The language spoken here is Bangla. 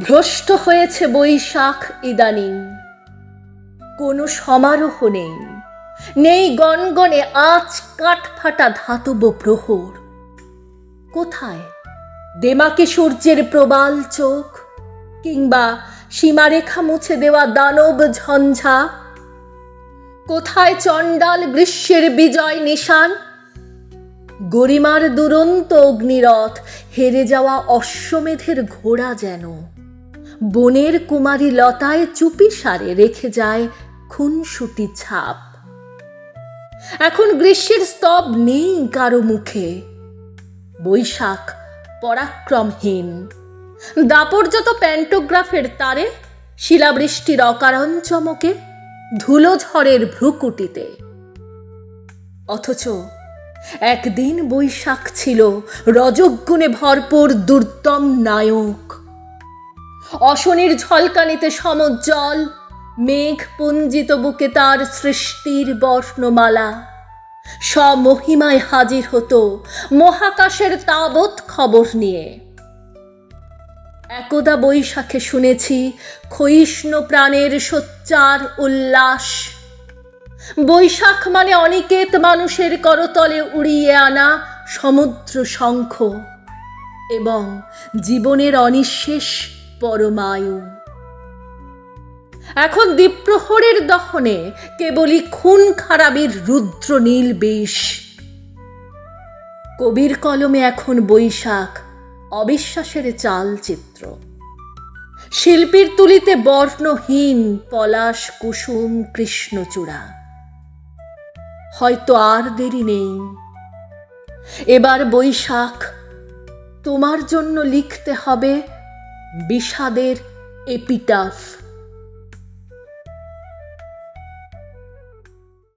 ভ্রষ্ট হয়েছে বৈশাখ ইদানিং। কোনো সমারোহ নেই। নেই গনগনে আজ কাঠ ফাটা ধাতব প্রহর। কোথায়? দেমাকে সূর্যের প্রবাল চোখ কিংবা সীমারেখা মুছে দেওয়া দানব ঝঞ্ঝা? কোথায় চণ্ডাল গ্রীষ্মের বিজয় নিশান? গরিমার দুরন্ত অগ্নিরথ হেরে যাওয়া অশ্বমেধের ঘোড়া যেন বনের কুমারী লতায় চুপি সারে রেখে যায় খুনসুটি ছাপ। এখন গ্রীষ্মের স্তব নেই কারও মুখে। বৈশাখ পরাক্রমহীন। দাপর্যত প্যান্টোগ্রাফের তারে শিলাবৃষ্টির অকারণ চমকে ধুলো ঝড়ের ভ্রুকুটিতে। অথচ একদিন বৈশাখ ছিল, রজগুণে ভরপুর দুর্দম নায়ক। অশনির ঝলকানিতে সমজ্জল মেঘ পুঞ্জিত বুকে তার সৃষ্টির বর্ণমালা। স্বমহিমায় হাজির হতো মহাকাশের তাবৎ খবর নিয়ে। একদা বৈশাখে শুনেছি ক্ষয়িষ্ণু প্রাণের সোচ্চার উল্লাস। বৈশাখ মানে অনিকেত মানুষের করতলে উড়িয়ে আনা সমুদ্র শঙ্খ এবং জীবনের অনিঃশেষ পরমায়ু। এখন দ্বীপ্রহরের দহনে কেবলই খুন খারাপির রুদ্র নীল বেশ। কবির কলমে এখন বৈশাখ, অবিশ্বাসের চালচিত্র। শিল্পীর তুলিতে বর্ণহীন পলাশ কুসুম কৃষ্ণচূড়া। হয়তো আর দেরি নেই। এবার বৈশাখ, তোমার জন্য লিখতে হবে বিষাদের এপিটাফ।